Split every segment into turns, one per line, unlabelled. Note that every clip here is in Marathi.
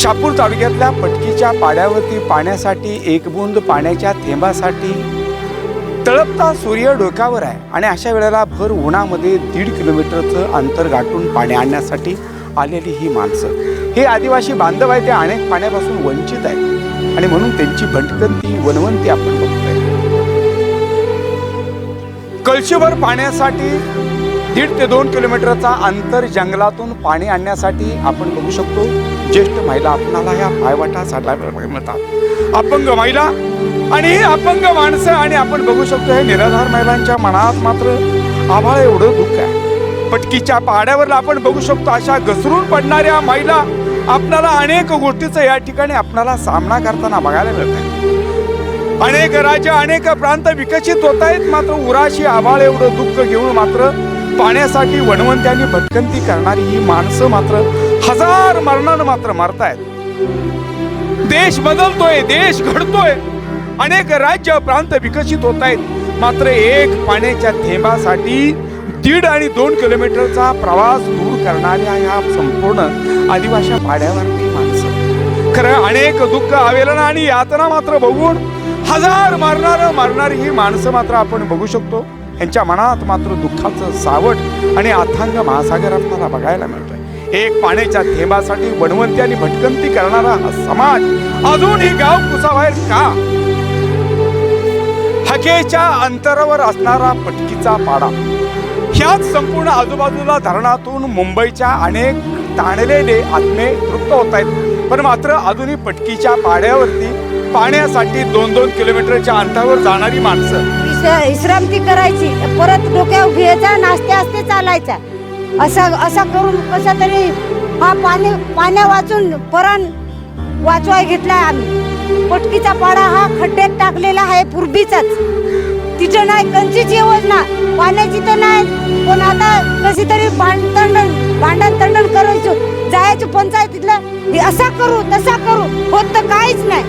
शापूर तालुक्यातल्या पटकीच्या पाड्यावरती पाण्यासाठी एक बुंद पाण्याच्या थेंबासाठी तळपता सूर्य डोक्यावर आहे आणि अशा वेळेला भर उन्हामध्ये दीड किलोमीटरचं अंतर गाठून पाणी आणण्यासाठी आलेली ही माणसं. हे आदिवासी बांधव आहे ते अनेक पाण्यापासून वंचित आहेत. आणि म्हणून त्यांची भटकंती वनवंती आपण बघतोय. कळशीभर पाण्यासाठी दीड ते दोन किलोमीटरचा अंतर जंगलातून पाणी आणण्यासाठी आपण बघू शकतो. ज्येष्ठ महिला आपणाला ह्या पायवाटा साठायला मिळतात अपंग महिला आणि अपंग माणसं आणि आपण बघू शकतो हे निराधार महिलांच्या मनात मात्र आभाळ एवढं दुःख आहे. पटकीच्या पहाड्यावर आपण बघू शकतो अशा घसरून पडणाऱ्या महिला आपणाला अनेक गोष्टीचा या ठिकाणी आपणाला सामना करताना बघायला मिळत आहे. अनेक राज्य अनेक प्रांत विकसित होत आहेत. मात्र उराशी आभाळ एवढं दुःख घेऊन मात्र पाण्यासाठी वणवंत्याने भटकंती करणारी ही माणसं मात्र हजार मरणानं मात्र मारतायत. देश बदलतोय देश घडतोय. अनेक राज्य प्रांत विकसित होत आहेत मात्र एक पाण्याच्या थेंबासाठी दीड आणि दोन किलोमीटरचा प्रवास दूर करणाऱ्या या संपूर्ण आदिवासी पाड्यावरती माणसं. खरं अनेक दुःख आवेलना आणि यातना मात्र बघून हजार मारणार मारणारी ही माणसं मात्र आपण बघू शकतो. यांच्या मनात मात्र दुःखाचं सावट आणि अथांग महासागर आपल्याला बघायला मिळतोय. एक पाण्याच्या थेंबासाठी वणवंती आणि भटकंती करणारा हा समाज अजूनही गाव कुसाबाहेर का? हकेच्या अंतरावर असणारा पटकीचा पाडा. ह्याच संपूर्ण आजूबाजूला धरणातून मुंबईच्या अनेक ताणलेले आत्मे तृप्त होत आहेत पण मात्र अजूनही पटकीच्या पाड्यावरती पाण्यासाठी दोन दोन किलोमीटरच्या अंतरावर जाणारी माणसं
विश्रांती करायची. परत डोक्यावर घ्यायचा नाश्ते असते चालायचा. असा असा करून कसं तरी हा पाणी पाण्या वाचून परण वाचवाय घेतलाय आम्ही. पटकीचा पाडा हा खड्ड्यात टाकलेला आहे पूर्वीचाच. तिथं नाही कंचीच योजना. पाण्याची तर नाही पण आता कशी तरी भांडण भांडण तंडण करायचो. जायचो पंचायतीतलं हे असा करू तसा करू. होत तर काहीच नाही.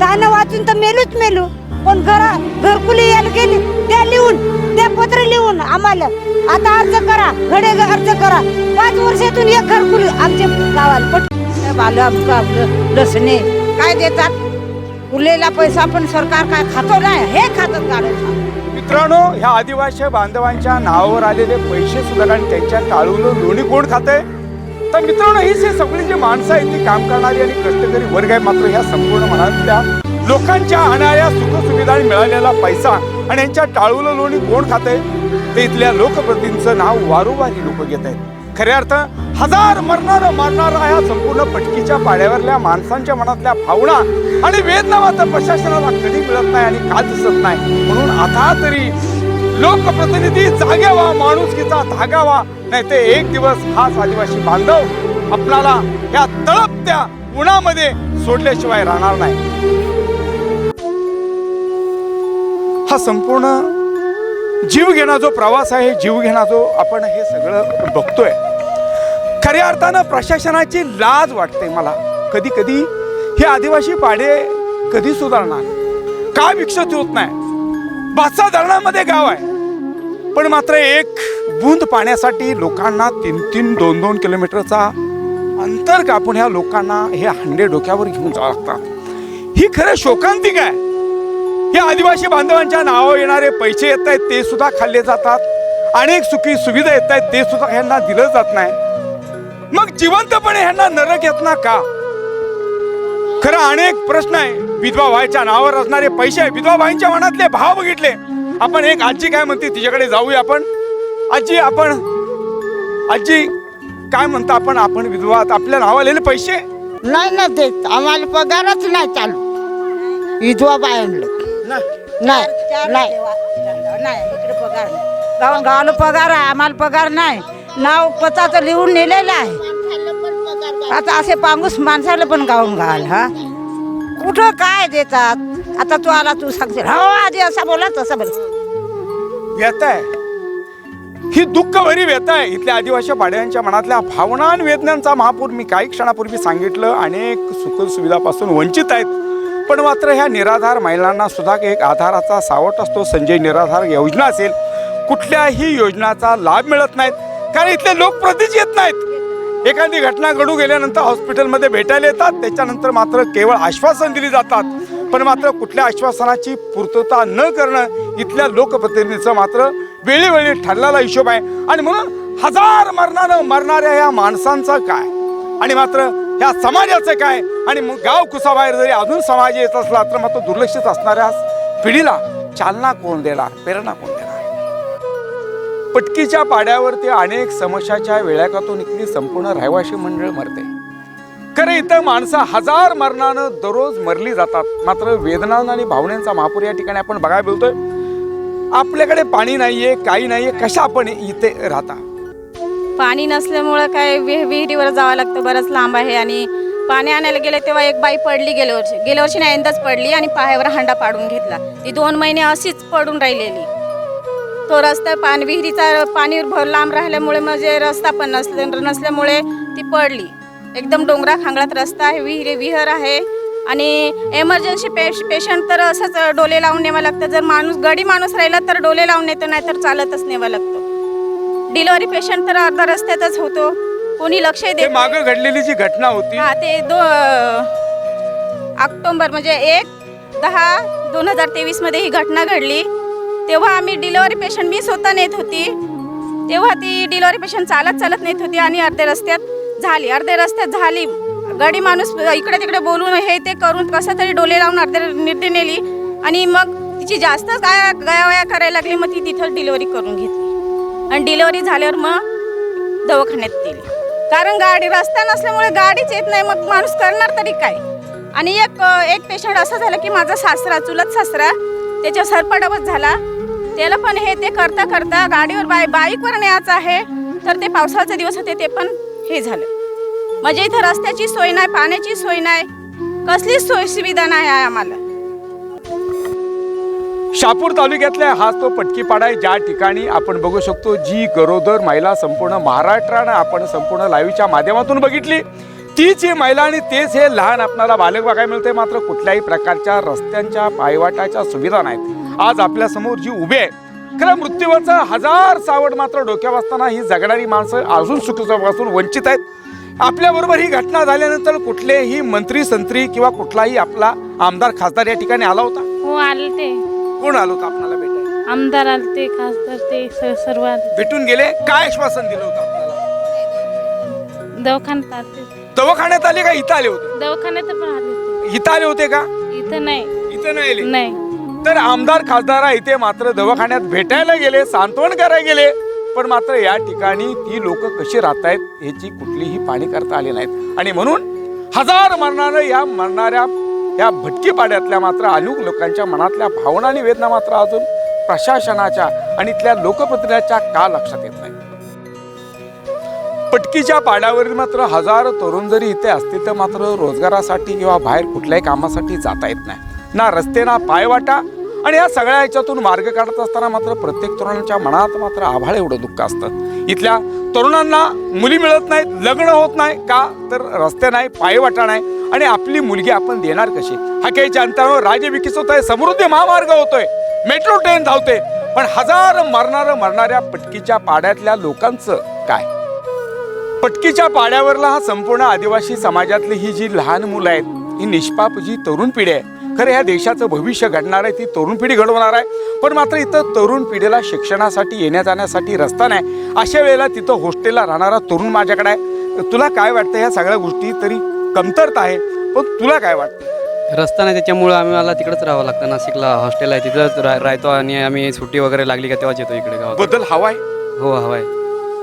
तानं वाचून तर मेलूच मेलू. पण घरा घरकुली यायला गेली त्या लिहून त्या पत्र लिहून आम्हाला. आता अर्ज करा घडे अर्ज करा. पाच वर्षातून एक घरकुली आमच्या गावाला पट आलं आमचं आपलं लसणे. काय देतात? उरलेला पैसा पण सरकार काय खातो नाही हे खातात गाडं
मित्रांनो ह्या आदिवासी बांधवांच्या नावावर आलेले पैसे सुद्धा आणि त्यांच्या टाळून लोणी कोण आहे तर मित्रांनो ही सगळी जी माणसं आहेत ती काम करणारी आणि कष्टकरी वर्ग आहे मात्र ह्या संपूर्ण मनातल्या लोकांच्या आणाऱ्या सुखसुविधा आणि मिळालेला पैसा आणि यांच्या टाळूल लोणी कोण खाते? ते इथल्या लोकप्रतिनिधींचं नाव वारोवारी लोक घेत आहेत. खऱ्या अर्थ हजार मरणार मारणारा ह्या संपूर्ण पटकीच्या पाड्यावरल्या माणसांच्या मनातल्या भावना आणि वेदना मात्र प्रशासनाला कधी मिळत नाही आणि का दिसत नाही. म्हणून आता तरी लोकप्रतिनिधी जागे माणुसकीचा धागावा नाही ते एक दिवस हाच आदिवासी बांधव आपणाला या तळपत्या उन्हामध्ये सोडल्याशिवाय राहणार नाही. हा संपूर्ण जीव घेणा जो प्रवास आहे जीव घेणा जो आपण हे सगळं बघतोय खऱ्या अर्थानं प्रशासनाची लाज वाटते मला. कधी कधी हे आदिवासी पाडे कधी सुधारणार? का विकसित होत नाही? बादशा धरणामध्ये गाव आहे. पण मात्र एक बूंद पाण्यासाठी लोकांना तीन तीन दोन दोन किलोमीटरचा अंतर कापून ह्या लोकांना हे हांडे डोक्यावर घेऊन जावं लागतात. ही खरं शोकांतिक आहे. हे आदिवासी बांधवांच्या नावावर येणारे पैसे येत आहेत ते सुद्धा खाल्ले जातात. अनेक सुखी सुविधा येत आहेत ते सुद्धा ह्यांना दिलं जात नाही. मग जिवंतपणे ह्यांना नरक येत ना का? खरं अनेक प्रश्न आहे. विधवा व्हायच्या नावावर असणारे पैसे विधवा भाईंच्या मनातले भाव बघितले. आपण एक आजी काय म्हणते तिच्याकडे जाऊया आपण. आजी आपण आजी काय म्हणता आपण? आपण विधवा आपल्या नावालेले पैसे?
नाही ना देत. आम्हाला पगारच नाही चालू. विधवा बायांना. नाही नाही.
गाव गावाला पगार आहे आम्हाला पगार नाही. नाव पताचं लिहून नेलेलं आहे. आता असे पांगूस माणसाला पण गाऊन घाल हा? कुठं काय देतात? आता तू आला तू सांगशील. हो आधी असा बोला तसा बोला.
व्यथा आहे. ही दुःख भरी व्यथा आहे. इथल्या आदिवासी पाड्यांच्या मनातल्या भावना आणि वेदनांचा महापूर मी काही क्षणापूर्वी सांगितलं. अनेक सुख सुविधापासून वंचित आहेत. पण मात्र ह्या निराधार महिलांना सुद्धा एक आधाराचा सावट असतो. संजय निराधार योजना असेल कुठल्याही योजनाचा लाभ मिळत नाहीत. कारण इथले लोकप्रतिनिधी येत नाहीत. एखादी घटना घडू गेल्यानंतर हॉस्पिटलमध्ये भेटायला येतात. त्याच्यानंतर मात्र केवळ आश्वासन दिली जातात. पण मात्र कुठल्या आश्वासनाची पूर्तता न करणं इथल्या लोकप्रतिनिधीचं मात्र वेळीवेळी ठरलेला हिशोब आहे. आणि म्हणून हजार मरणानं मरणाऱ्या या माणसांचं काय? आणि मात्र ह्या समाजाचं काय? आणि मग गाव कुसाबाहेर जरी अजून समाज येत असला तर मग तो दुर्लक्षित असणाऱ्या पिढीला चालना कोण देणार? प्रेरणा कोण देणार? पटकीच्या पाड्यावरती अनेक समस्याच्या वेळाकातून इथली संपूर्ण रहिवाशी मंडळ मरते. खरं इथं माणसं हजार मरणानं दररोज मरली जातात. मात्र वेदना आणि भावनेचा महापूर या ठिकाणी आपण बघायला बोलतोय आपल्याकडे पाणी नाहीये काही नाहीये कशा आपण इथे राहता?
पाणी नसल्यामुळं काय विह विहिरीवर जावं लागतं बरंच लांब आहे. आणि पाणी आणायला गेले तेव्हा एक बाई पडली गेल्या वर्षी. गेल्या वर्षी नाही यंदाच पडली आणि पायावर हांडा पाडून घेतला. ती दोन महिने अशीच पडून राहिलेली. तो रस्ता पाणी विहिरीचा पाणी भर लांब राहिल्यामुळे म्हणजे रस्ता पण नसल्या नसल्यामुळे ती पडली. एकदम डोंगरा खांगळात रस्ता आहे विहिरी विहर आहे. आणि एमर्जन्सी पेश पेशंट तर असंच डोले लावून न्यावं लागतं. जर माणूस गडी माणूस राहिला तर डोले लावून येतं नाही तर चालतच न्यावं लागतं. डिलिव्हरी पेशंट तर अर्धा रस्त्यातच होतो. कोणी लक्ष देत नाही.
मागं घडलेली जी घटना होती.
हा ते दो ऑक्टोंबर म्हणजे एक दहा दोन हजार तेवीसमध्ये ही घटना घडली. तेव्हा आम्ही डिलिव्हरी पेशंट मी स्वतः नेत होती. तेव्हा ती डिलिव्हरी पेशंट चालत चालत नेत होती आणि अर्ध्या रस्त्यात झाली. अर्ध्या रस्त्यात झाली. गाडी माणूस इकडे तिकडे बोलून हे ते करून कसं तरी डोले लावून अर्ध्या निर्णय नेली. आणि मग तिची जास्त गाया गयावया करायला लागली. मग ती तिथं डिलिव्हरी करून घेतली. आणि डिलेवरी झाल्यावर मग दवाखान्यात गेली कारण गाडी रस्ता नसल्यामुळे गाडीच येत नाही मग माणूस करणार तरी काय? आणि एक एक पेशंट असं झालं की माझा सासरा चुलत सासरा त्याच्या सरपडावत झाला. त्याला पण हे ते करता करता गाडीवर बाय बाईकवर न्यायचं आहे. तर ते पावसाळ्याचे दिवस होते ते पण हे झालं. म्हणजे इथं रस्त्याची सोय नाही पाण्याची सोय नाही. कसलीच सोय सुविधा नाही आहे आम्हाला.
शापूर तालुक्यातल्या हाच तो पटकीपाडा आहे. ज्या ठिकाणी आपण बघू शकतो जी गरोदर महिला संपूर्ण महाराष्ट्रानं आपण संपूर्ण लाईव्हच्या माध्यमातून बघितली. तीच ही महिला आणि तेच हे लहान आपणाला बालक बघायला मिळते मात्र कुठल्याही प्रकारच्या रस्त्यांच्या पायवाटाच्या सुविधा नाहीत. आज आपल्यासमोर जी उभी आहे खरं मृत्यूवरचा हजार सावड मात्र डोक्यावर असताना ही जगणारी माणसं अजून सुखसुखापासून वंचित आहेत. आपल्याबरोबर ही घटना झाल्यानंतर कुठलेही मंत्री संत्री किंवा कुठलाही आपला आमदार खासदार या ठिकाणी आला होता?
हो आले ते.
कोण आलो होतं आपल्याला भेटायला?
आमदार आले ते खासदार ते स- सर्व आले
भेटून गेले? काय आश्वासन दिलं होतं
दवाखान्यात आले. ते.
दवाखान्यात आले का इथं आले होते?
दवाखान्यात पण आले
इथं आले होते का?
इथं नाही.
इथं नाही आले?
नाही.
तर आमदार खासदार इथे मात्र दवाखान्यात भेटायला गेले सांत्वन करायला गेले. पण मात्र या ठिकाणी ती लोक कशी राहतायत याची कुठलीही पाणी करता आली नाहीत. आणि म्हणून हजार मरणानं या मरणाऱ्या या भटकी पाड्यातल्या मात्र अनेक लोकांच्या मनातल्या भावना आणि वेदना मात्र अजून प्रशासनाच्या आणि इथल्या लोकप्रतिनिधीच्या का लक्षात येत नाही? पटकीच्या पाड्यावरील मात्र हजार तरुण जरी इथे असतील तर मात्र रोजगारासाठी किंवा बाहेर कुठल्याही कामासाठी जाता येत नाही. ना रस्ते ना पायवाटा आणि या सगळ्या ह्याच्यातून मार्ग काढत असताना मात्र प्रत्येक तरुणांच्या मनात मात्र आभाळ एवढं दुःख असतं. इथल्या तरुणांना मुली मिळत नाहीत लग्न होत नाही का? तर रस्ते नाही पायवाटा नाही. आणि आपली मुलगी आपण देणार कशी? हा काहीच्या अंतरावर राज्य विकसित होत आहे समृद्धी महामार्ग होतोय. मेट्रो ट्रेन धावते. पण हजार मरणार मरणाऱ्या पटकीच्या पाड्यातल्या लोकांचं काय? पटकीच्या पाड्यावरला हा संपूर्ण आदिवासी समाजातली ही जी लहान मुलं आहेत ही निष्पाप जी तरुण पिढी आहे खरं ह्या देशाचं भविष्य घडणार आहे ती तरुण पिढी घडवणार आहे. पण मात्र इथं तरुण पिढीला शिक्षणासाठी येण्या जाण्यासाठी रस्ता नाही. अशा वेळेला तिथं हॉस्टेलला राहणारा तरुण माझ्याकडे आहे. तुला काय वाटतं ह्या सगळ्या गोष्टी तरी कमतरता आहे. पण तुला काय वाटतं?
रस्ता नाही त्याच्यामुळं आम्ही मला तिकडंच राहावं लागतं. नाशिकला हॉस्टेल आहे तिथंच रा राहतो आणि आम्ही सुट्टी वगैरे लागली का तेव्हाच येतो इकडे गावात
बदल हवाय
हो हवाय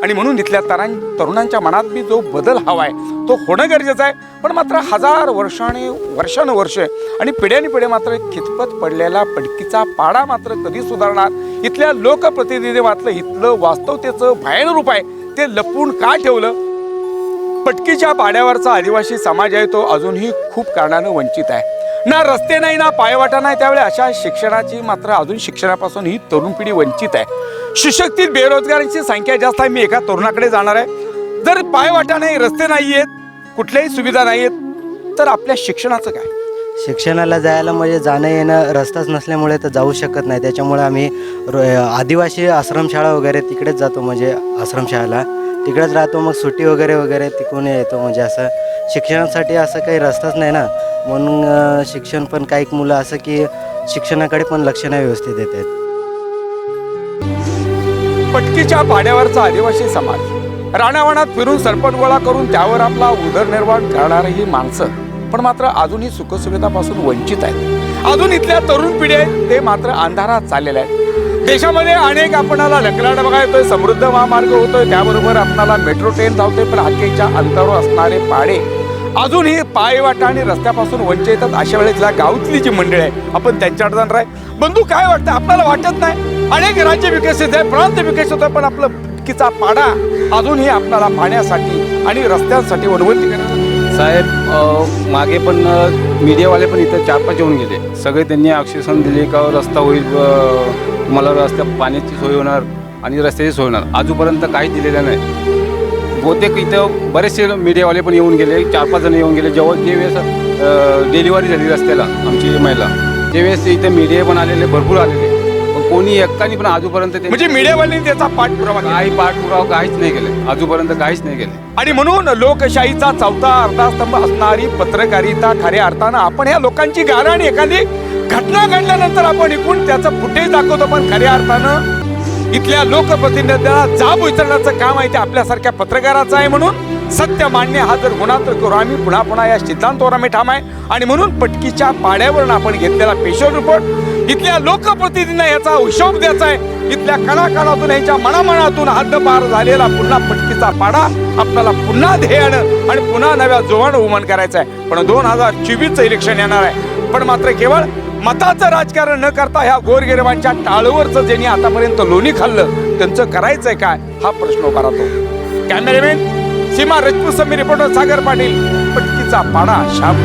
आणि म्हणून इथल्या तरां तरुणांच्या मनात बी जो बदल हवाय तो होणं गरजेचं आहे. पण मात्र हजार वर्षाने वर्षानुवर्ष आणि पिढ्याने पिढ्या मात्र खितपत पडलेला पडकीचा पाडा मात्र कधी सुधारणार? इथल्या लोकप्रतिनिधी मात्र इथलं वास्तवतेचं भयान रूप आहे. ते लपवून का ठेवलं? पटकीच्या पाड्यावरचा आदिवासी समाज आहे तो अजूनही खूप कारणानं वंचित आहे. ना रस्ते नाही ना पायवाटा नाही त्यावेळी अशा शिक्षणाची मात्र अजून शिक्षणापासून ही तरुण पिढी वंचित आहे. शिक्षकतील बेरोजगारांची संख्या जास्त आहे मी एका तरुणाकडे जाणार आहे. जर पायवाटा नाही रस्ते नाही आहेत कुठल्याही सुविधा नाही आहेत तर आपल्या शिक्षणाचं काय?
शिक्षणाला जायला म्हणजे जाणं येणं रस्ताच नसल्यामुळे तर जाऊ शकत नाही. त्याच्यामुळे आम्ही रो- आदिवासी आश्रमशाळा वगैरे तिकडेच जातो म्हणजे आश्रमशाळेला तिकडेच राहतो मग सुट्टी वगैरे वगैरे तिकडून येतो म्हणजे असं. शिक्षणासाठी असं काही रस्ताच नाही ना. म्हणून अं, शिक्षण पण काही मुलं असं की शिक्षणाकडे पण लक्ष नाही व्यवस्थित देत आहेत.
पटकीच्या पाड्यावरचा आदिवासी समाज. राणावणात फिरून सरपट गोळा करून त्यावर आपला उदरनिर्वाह करणारी ही माणसं पण मात्र अजूनही सुखसुविधापासून वंचित आहेत. अजून इथल्या तरुण पिढी आहेत ते मात्र अंधारात चाललेले आहेत. देशामध्ये अनेक आपणाला लकलाट बघा येतोय समृद्ध महामार्ग होतोय त्याबरोबर आपणाला मेट्रो ट्रेन धावतोय पण हाकेच्या अंतरावर असणारे पाडे अजूनही पायवाटा आणि रस्त्यापासून वंचित आहेत अशा वेळेस गावातली जी मंडळी आहे आपण त्यांच्याकडे जाणार आहे. बंधू काय वाटतं? आपल्याला वाटत नाही? अनेक राज्य विकसित आहे प्रांत विकसित आहे पण आपलं किचा पाडा अजूनही आपल्याला पाण्यासाठी आणि रस्त्यांसाठी वनवंती करायला
साहेब मागे पण मीडियावाले पण इथं चार पाच येऊन गेले. सगळे त्यांनी आक्षेसन दिले का रस्ता होईल मला तुम्हाला रस्त्या पाण्याची सोय होणार आणि रस्त्याची सोय होणार. आजूपर्यंत काही दिलेलं नाही. बहुतेक इथं बरेचसे मीडियावाले पण येऊन गेले चार पाच जण येऊन गेले. जेव्हा जे वेळेस डिलिव्हरी झाली रस्त्याला आमची महिला त्यावेळेस इथे मीडिया पण आलेले भरपूर आलेले. कोणी एक्कानी पण आजूपर्यंत ते-
म्हणजे मीडियावाल्यांनी त्याचा पाठपुरावा केला.
काही पाठपुरावा काहीच नाही केले. आजूपर्यंत काहीच नाही केले.
आणि म्हणून लोकशाहीचा चौथा अर्धास्तंभ असणारी पत्रकारिता खऱ्या अर्थानं आपण ह्या लोकांची गाणं आणि एखादी घटना घडल्यानंतर आपण इकून त्याचं फुटेज दाखवतो. पण खऱ्या अर्थानं इथल्या लोकप्रतिनिधींना जाब विचारण्याचं काम आहे ते आपल्यासारख्या पत्रकाराचं आहे म्हणून सत्य मान्य हा जर गुन्हा तर करू आम्ही पुन्हा पुन्हा या सिद्धांतावर आम्ही ठाम आहे. आणि म्हणून पटकीच्या पाड्यावरून आपण घेतलेला स्पेशल रिपोर्ट इथल्या लोकप्रतिनिधींना याचा हिशोब द्यायचा आहे. इथल्या कलाकारातून यांच्या मनामनातून हद्दपार झालेला पुन्हा पटकीचा पाडा आपल्याला पुन्हा ध्येयानं आणि पुन्हा नव्या जोवानं उमन करायचं आहे. पण दोन हजार चोवीसचं इलेक्शन येणार आहे. पण मात्र केवळ मताचं राजकारण न करता ह्या गोरगरिबांच्या टाळूवरचं ज्यांनी आतापर्यंत लोणी खाल्लं त्यांचं करायचंय काय? हा प्रश्न उभा राहतो. कॅमेरामॅन सीमा राजपूत समी रिपोर्टर सागर पाटील पटकीचा पाडा शाम.